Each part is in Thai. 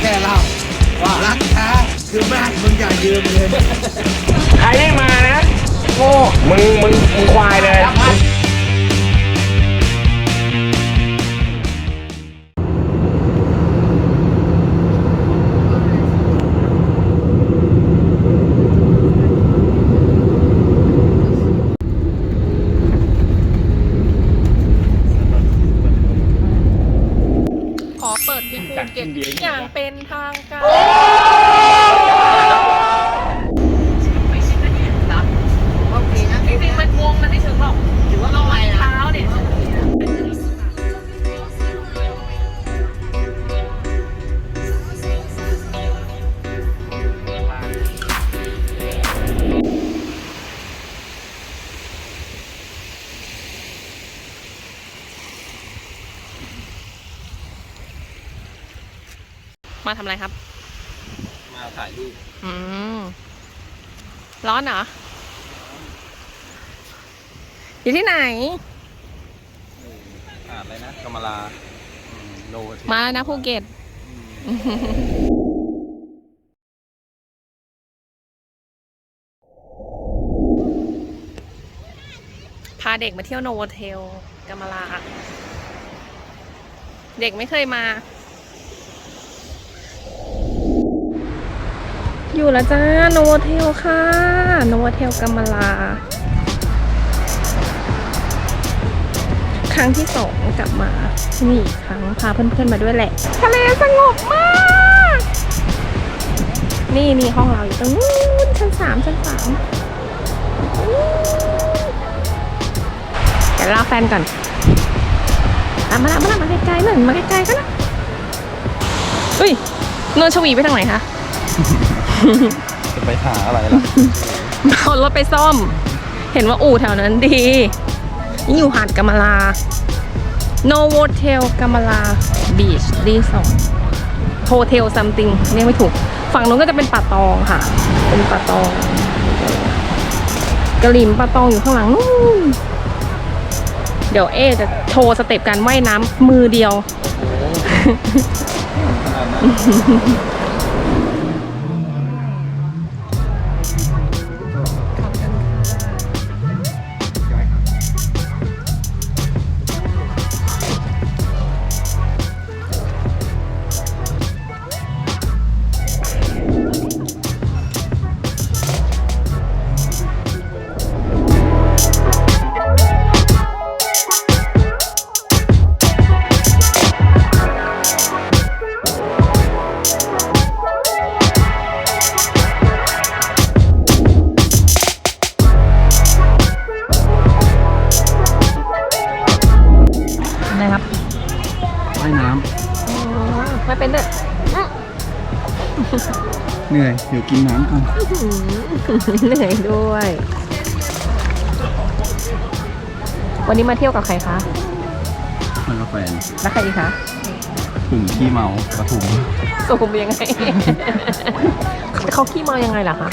แค่เล่าว่ารักแท้คือแม่มึงอย่ายืมเลย ใครได้มานะ โง่ มึง มึง มึงควายเลย มาทำอะไรครับ มาถ่ายรูปอืมร้อนเหรอ อยู่ที่ไหน อ่านอะไรนะกำมะลาโนเทมาแล้วนะภูเก็ตพาเด็กมาเที่ยวโนโวเทลกามาลา เด็กไม่เคยมา อยู่แล้วจ้าโนวเทลค่ะโนวเทลกามาลา ครั้งที่สองกลับมาที่นี่อีกครั้งพาเพื่อนๆมาด้วยแหละ ทะเลสงบมาก นี่นี่ห้องเราอยู่ตรงนู้นชั้นสามชั้นสามเดี๋ยวรอแฟนก่อนอะมาละมาละมาใกลๆหน่อยมาใกลๆกันนะอุ้ยนนชวีไปทางไหนคะ จะไปหาอะไรล่ะเอารถไปซ่อม เห็นว่าอู่แถวนั้นดี นี่อยู่หาดกามาลา No Hotel กามาลา Beach Resort Hotel something เรียกไม่ถูก ฝั่งนู้นก็จะเป็นป่าตองค่ะ เป็นป่าตองกระลิมป่าตองอยู่ข้างหลังนู่นเดี๋ยวเอจะโชว์สเต็ปการว่ายน้ำมือเดียว ขนาดนั้น น้ไม่เป็นเด้อำเหนื่อยเดี๋ยวกินน้ำก่อนเหนื่อยด้วย วันนี้มาเที่ยวกับใครคะแล้วก็แฟนแล้วใครอีกคะกลุ่มขี้เมาปทุมสุขุมยังไง เขาขี้เมายังไงล่ะคะ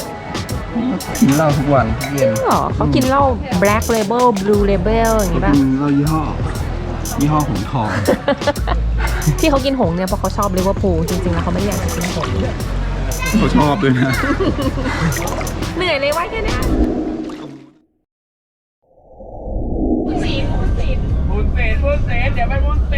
กินเหล้าทุกวันทุกเย็นหรอเขากินเหล้า black label blue label อย่างเขางี้ป่ะ กินเหล้ายี่ห้อ ยี่ห้อหงทอง ที่เขากินหงส์เนี่ยเพราะเขาชอบลิเวอร์พูลจริงๆแล้วเขาไม่ได้อยากจะกินหงส์เขาชอบด้วยนะ เหนื่อยเลยว่าแค่เนี้ยบุญเสนบุญเสนเดี๋ยวไปบุญเส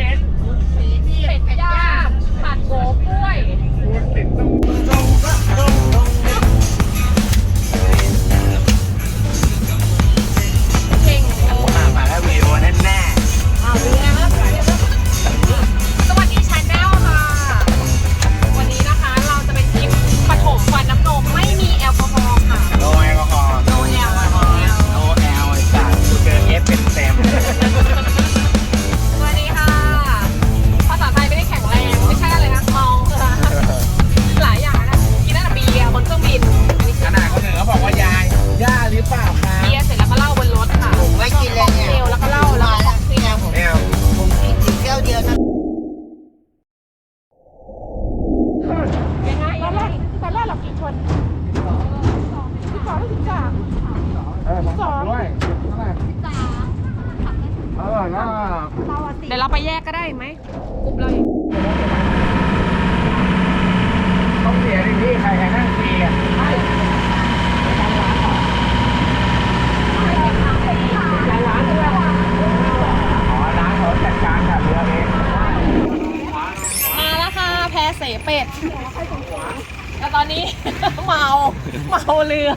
เมาเรือ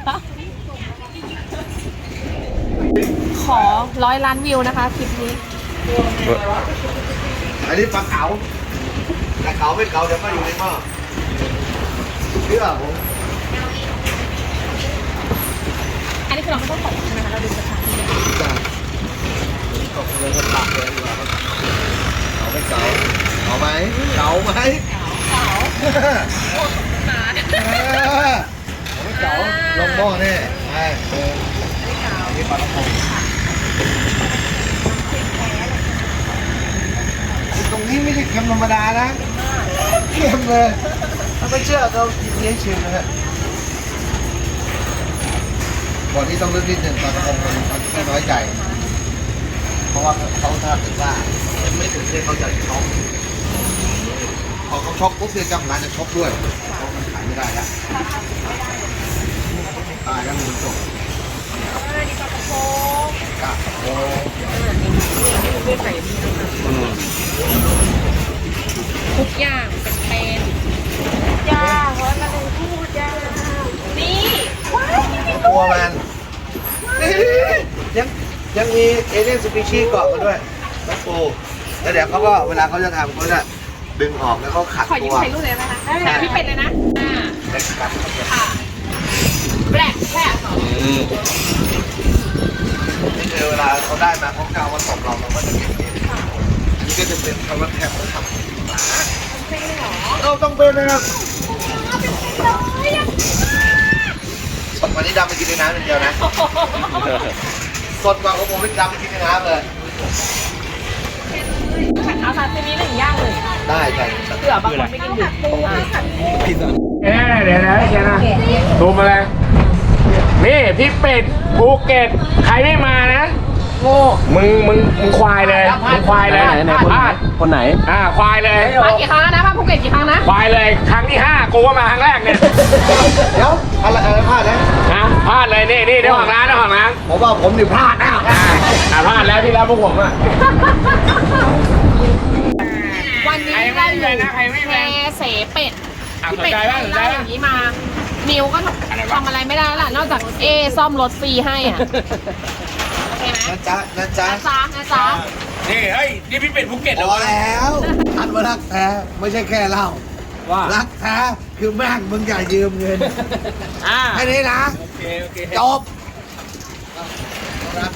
ขอร้อยล้านวิวนะคะคลิปนี้ อันนี้ปลาเก๋าแต่เก๋าไม่เก๋าเดี๋ยวก็อยู่ในหม้อเชื่อผมอันนี้คือเราไม่ต้องตกใช่ไหมคะเราดูสถานที่ตกเลยคนหลักเลยดีกว่าเก๋าไม่เก๋าเก๋าไหมเก๋าไหมเก๋าไม่ เก๋าลงหม้อแน่ใช่เออนี่ปลากระพงตรงนี้ไม่ใช่เค็มธรรมดานะเค็มเลยถ้าไม่เชื่อเราเลี้ยงชิมนะฮะก่อนที่ต้องเลือกนิดหนึ่งปลากระพงมันมันไม่น้อยใจ เพราะว่าเขาถ้าถึงว่าไม่ถึงเนี่ยเขาจะช็อกพอเขาช็อกปุ๊บเนี่ยเจ้าของจะช็อกด้วยเพราะมันขายไม่ได้แล้ว ตายแล้วมันจบกะโอ้ทุกอย่างเป็นเป็นจ้าร้อยมาเลยพูดจ้านี่ตัวมันยังยังมีเอเลี่ยนสปีชีส์เกาะมาด้วยแล้วปูแล้วเดี๋ยวเขาก็เวลาเขาจะทำเขาจะดึงออกแล้วเขาขัดขอยืตัมวถ่ายรูปเลยนะคะพี่เป็ดเลยนะอ่าแล้วขัดค่ะ แบล็คแค่สองนี่คือเวลาเขาได้มาเขากเอามาตบเราเราก็จะเก็บเองนนี้ก็จะเป็นคำว่าแทบเขาทำหมาเราต้องเป็นนะครับสดกว่านี้ดำไปกินในน้ำอย่างเดียวนะสดกว่าของผมเป็นดำไปกินในน้ำเลยเอาซาซิมิหนึ่งย่างเลยได้ใช่เผื่อบางคนไม่กินดิบอ่าเอ๊ะเดี๋ยวนะเดี๋ยวนะดูมาเลย นี่พี่เป็ดภูเก็ตใครไม่มานะ โง่มึงมึงมึงควายเลยมึงควายเลยไหนไหนคนพไหนลาดคนไหน อ่าควายเลย มากี่ครั้งแล้วนะมาภูเก็ตกี่ครั้งนะควายเลยครั้งที่ห้ากูก็มาครั้งแรกเนี่ยเดี๋ยวอะไรอะไรพลาดนะนะพลาดเลยนี่นี่เจ้าของร้านเจ้าของร้านผมว่าผมนี่พลาดนะอ่าอ่าพลาดแล้วที่แล้วพวกผมอะวันนี้ใครไม่ได้อแพงนะใครไม่ยู่แพแพงเสเป็ดอะพี่เป็ดสนใจบ้างสนใจได้อบ้างย่างนี้มา นิวก็ ทำอะไรไม่ได้แล้วล่ะ นอกจากเอซ่อมรถฟรีให้อะ โอเคไหมนะจ๊ะนะจ๊ะนะจ๊ะนะจ๊ะนี่เฮ้ยนี่พี่เป็ดภูเก็ตพเหรออแล้วอันว่ารักแท้ไม่ใช่แค่เล่า ว่ารักแท้คือแม่งมึงอย่ายืมเงินอ่าแค่นี้นะโอเคโอเค จบรัก